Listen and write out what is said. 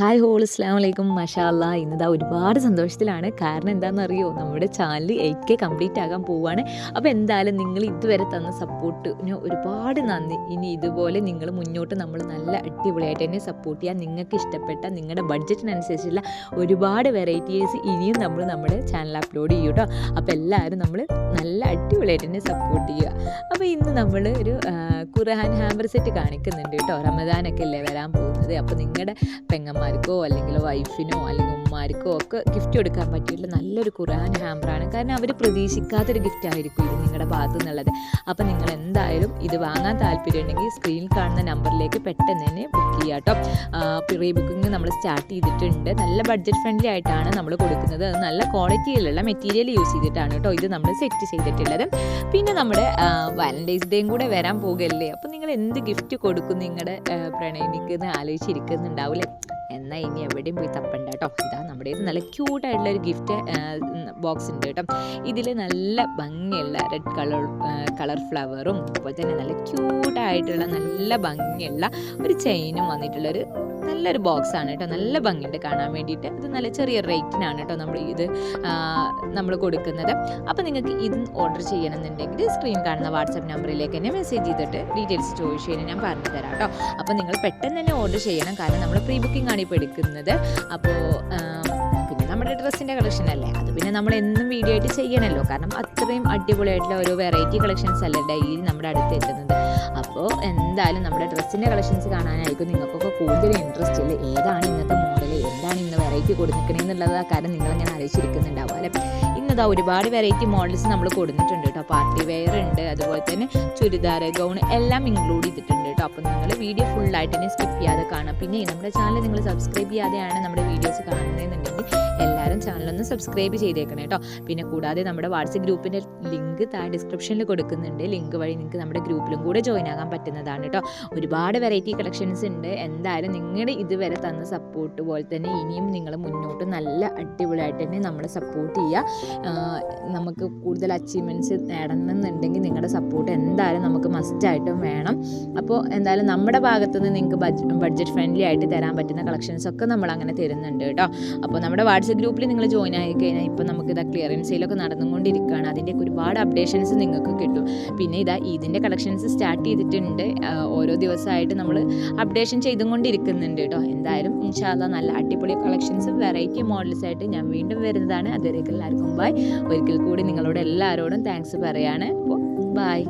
Hi whole അസ്ലാം വലൈക്കും മഷാല്ല ഇന്നിതാ ഒരുപാട് സന്തോഷത്തിലാണ്. കാരണം എന്താണെന്ന് അറിയോ നമ്മുടെ ചാനൽ എയ്റ്റ് കെ കംപ്ലീറ്റ് ആകാൻ പോവുകയാണ് അപ്പോൾ എന്തായാലും നിങ്ങൾ ഇതുവരെ തന്ന സപ്പോർട്ടിന് ഒരുപാട് നന്ദി. ഇനി ഇതുപോലെ നിങ്ങൾ മുന്നോട്ട് നമ്മൾ നല്ല അടിപൊളിയായിട്ട് തന്നെ സപ്പോർട്ട് ചെയ്യാൻ നിങ്ങൾക്ക് ഇഷ്ടപ്പെട്ട നിങ്ങളുടെ ബഡ്ജറ്റിനനുസരിച്ചുള്ള ഒരുപാട് വെറൈറ്റീസ് ഇനിയും നമ്മൾ നമ്മുടെ ചാനൽ അപ്ലോഡ് ചെയ്യും കേട്ടോ അപ്പോൾ എല്ലാവരും നമ്മൾ നല്ല അടിപൊളിയായിട്ട് തന്നെ സപ്പോർട്ട് ചെയ്യുക. അപ്പോൾ ഇന്ന് നമ്മൾ ഒരു ഖുർഹാൻ ഹാമ്പർ സെറ്റ് കാണിക്കുന്നുണ്ട് കേട്ടോ റമദാനൊക്കെ അല്ലേ വരാൻ പോകുന്നത്? അപ്പോൾ നിങ്ങളുടെ പെങ്ങന്മാർക്കോ അല്ലെങ്കിൽ വൈഫിനോ അല്ലെങ്കിൽ ഉമ്മമാർക്കോ ഒക്കെ ഗിഫ്റ്റ് കൊടുക്കാൻ പറ്റിയിട്ടുള്ള നല്ലൊരു ഖുർആൻ ഹാമ്പറാണ് കാരണം അവർ പ്രതീക്ഷിക്കാത്തൊരു ഗിഫ്റ്റ് ആയിരിക്കും ഇത് നിങ്ങളുടെ ഭാഗത്തു നിന്നുള്ളത് അപ്പോൾ നിങ്ങൾ എന്തായാലും ഇത് വാങ്ങാൻ താല്പര്യമുണ്ടെങ്കിൽ സ്ക്രീനിൽ കാണുന്ന നമ്പറിലേക്ക് പെട്ടെന്ന് തന്നെ ബുക്ക് ചെയ്യുക കേട്ടോ പ്രീ ബുക്കിംഗ് നമ്മൾ സ്റ്റാർട്ട് ചെയ്തിട്ടുണ്ട്. നല്ല ബഡ്ജറ്റ് ഫ്രണ്ട്ലി ആയിട്ടാണ് നമ്മൾ കൊടുക്കുന്നത്. നല്ല ക്വാളിറ്റിയിലുള്ള മെറ്റീരിയൽ യൂസ് ചെയ്തിട്ടാണ് കേട്ടോ ഇത് നമ്മൾ സെറ്റ് ചെയ്തിട്ടുള്ളത്. പിന്നെ നമ്മുടെ വാലന്റൈൻസ് ഡേയും കൂടെ വരാൻ പോകുകയല്ലേ അപ്പോൾ നിങ്ങൾ എന്ത് ഗിഫ്റ്റ് കൊടുക്കും നിങ്ങളുടെ പ്രണയിനിക്കുന്ന ആലോചിച്ചിരിക്കുന്നുണ്ടാവില്ലേ? എന്നാൽ ഇനി എവിടെയും പോയി തപ്പണ്ട കേട്ടോ. ഇതാ നമ്മുടെ ഇത് നല്ല ക്യൂട്ടായിട്ടുള്ള ഒരു ഗിഫ്റ്റ് ബോക്സ് ഉണ്ട് കേട്ടോ. ഇതിൽ നല്ല ഭംഗിയുള്ള റെഡ് കളർ കളർ ഫ്ലവറും അതുപോലെ തന്നെ നല്ല ക്യൂട്ടായിട്ടുള്ള നല്ല ഭംഗിയുള്ള ഒരു ചെയിനും വന്നിട്ടുള്ളൊരു നല്ലൊരു ബോക്സ് ആണ് കേട്ടോ. നല്ല ഭംഗിയുണ്ട് കാണാൻ വേണ്ടിയിട്ട്. ഇത് നല്ല ചെറിയ റേറ്റിനാണ് കേട്ടോ നമ്മൾ ഇത് നമ്മൾ കൊടുക്കുന്നത്. അപ്പോൾ നിങ്ങൾക്ക് ഇത് ഓർഡർ ചെയ്യണമെന്നുണ്ടെങ്കിൽ സ്ക്രീൻ കാണുന്ന വാട്സപ്പ് നമ്പറിലേക്ക് തന്നെ മെസ്സേജ് ചെയ്തിട്ട് ഡീറ്റെയിൽസ് ചോദിച്ചു കഴിഞ്ഞാൽ ഞാൻ പറഞ്ഞു തരാം കേട്ടോ. അപ്പോൾ നിങ്ങൾ പെട്ടെന്ന് തന്നെ ഓർഡർ ചെയ്യണം. കാരണം നമ്മൾ പ്രീ ബുക്കിംഗ് ആണ് ഇപ്പോൾ എടുക്കുന്നത്. അപ്പോൾ നമ്മുടെ ഡ്രസ്സിന്റെ കളക്ഷൻ അല്ലേ? അത് പിന്നെ നമ്മൾ എന്നും വീഡിയോ ആയിട്ട് ചെയ്യണമല്ലോ കാരണം അത്രയും അടിപൊളിയായിട്ടുള്ള ഒരു വെറൈറ്റി കളക്ഷൻസ് അല്ലേ ഡെയിലി നമ്മുടെ അടുത്ത് എത്തുന്നത്. അപ്പോൾ എന്തായാലും നമ്മുടെ ഡ്രസ്സിന്റെ കളക്ഷൻസ് കാണാനായിരിക്കും നിങ്ങൾക്കൊക്കെ കൂടുതൽ ഇൻട്രസ്റ്റ് ഇല്ല? ഏതാണ് ഇന്നത്തെ മോഡൽ എന്താണ് ഇന്ന് വെറൈറ്റി കൊടുത്തിരിക്കണേ എന്നുള്ളത് കാരണം നിങ്ങളിങ്ങനെ ആലോചിച്ചിരിക്കുന്നുണ്ടാവും അല്ലേ? ഇന്നതാ ഒരുപാട് വെറൈറ്റി മോഡൽസ് നമ്മൾ കൊടുത്തിട്ടുണ്ട് കേട്ടോ. പാർട്ടി വെയർ ഉണ്ട് അതുപോലെ തന്നെ ചുരിദാർ ഗൗൺ എല്ലാം ഇൻക്ലൂഡ് ചെയ്തിട്ടുണ്ട് കേട്ടോ. അപ്പോൾ നിങ്ങൾ വീഡിയോ ഫുള്ളായിട്ട് തന്നെ സ്കിപ്പ് ചെയ്യാതെ കാണാം. പിന്നെ നമ്മുടെ ചാനൽ നിങ്ങൾ സബ്സ്ക്രൈബ് ചെയ്യാതെയാണ് നമ്മുടെ വീഡിയോസ് കാണുന്നതെന്നുണ്ടെങ്കിൽ എല്ലാവരും ചാനലൊന്ന് സബ്സ്ക്രൈബ് ചെയ്തേക്കണം കേട്ടോ. പിന്നെ കൂടാതെ നമ്മുടെ വാട്സപ്പ് ഗ്രൂപ്പിന്റെ ലിങ്ക് താഴെ ഡിസ്ക്രിപ്ഷനിൽ കൊടുക്കുന്നുണ്ട്. ലിങ്ക് വഴി നിങ്ങൾക്ക് നമ്മുടെ ഗ്രൂപ്പിലും കൂടെ ജോയിൻ ആകാൻ പറ്റുന്നതാണ് കേട്ടോ. ഒരുപാട് വെറൈറ്റി കളക്ഷൻസ് ഉണ്ട്. എന്തായാലും നിങ്ങളുടെ ഇതുവരെ തന്ന സപ്പോർട്ട് പോലെ തന്നെ ഇനിയും നിങ്ങൾ മുന്നോട്ട് നല്ല അടിപൊളിയായിട്ട് തന്നെ നമ്മളെ സപ്പോർട്ട് ചെയ്യുക നമുക്ക് കൂടുതൽ അച്ചീവ്മെന്റ്സ് നേടണമെന്നുണ്ടെങ്കിൽ നിങ്ങളുടെ സപ്പോർട്ട് എന്തായാലും നമുക്ക് മസ്റ്റായിട്ടും വേണം. അപ്പോൾ എന്തായാലും നമ്മുടെ ഭാഗത്തു നിന്ന് നിങ്ങൾക്ക് ബഡ്ജറ്റ് ഫ്രണ്ട്ലി ആയിട്ട് തരാൻ പറ്റുന്ന കളക്ഷൻസ് ഒക്കെ നമ്മൾ അങ്ങനെ തരുന്നുണ്ട് കേട്ടോ. അപ്പോൾ നമ്മുടെ വാട്സപ്പ് ഗ്രൂപ്പിൽ നിങ്ങൾ ജോയിൻ ആയി കഴിഞ്ഞാൽ ഇപ്പോൾ നമുക്ക് ഇതാ ക്ലിയറൻസ് സെയിലൊക്കെ നടന്നുകൊണ്ടിരിക്കുകയാണ്. അതിന്റെയൊക്കെ ഒരുപാട് അപ്ഡേഷൻസ് നിങ്ങൾക്ക് കിട്ടും. പിന്നെ ഇതാ ഇതിന്റെ കളക്ഷൻസ് സ്റ്റാർട്ട് ചെയ്തിട്ടുണ്ട്. ഓരോ ദിവസമായിട്ട് നമ്മൾ അപ്ഡേഷൻ ചെയ്തുകൊണ്ടിരിക്കുന്നുണ്ട് കേട്ടോ. എന്തായാലും ഇൻഷാല്ല നല്ല അടിപൊളി കളക്ഷൻസും വെറൈറ്റി മോഡൽസ് ആയിട്ട് ഞാൻ വീണ്ടും വരുന്നതാണ്. അതുവരേക്കും എല്ലാവർക്കും ബൈ ഒരിക്കൽ കൂടി നിങ്ങളോട് എല്ലാവരോടും താങ്ക്സ് പറയാണ്. അപ്പോൾ ബൈ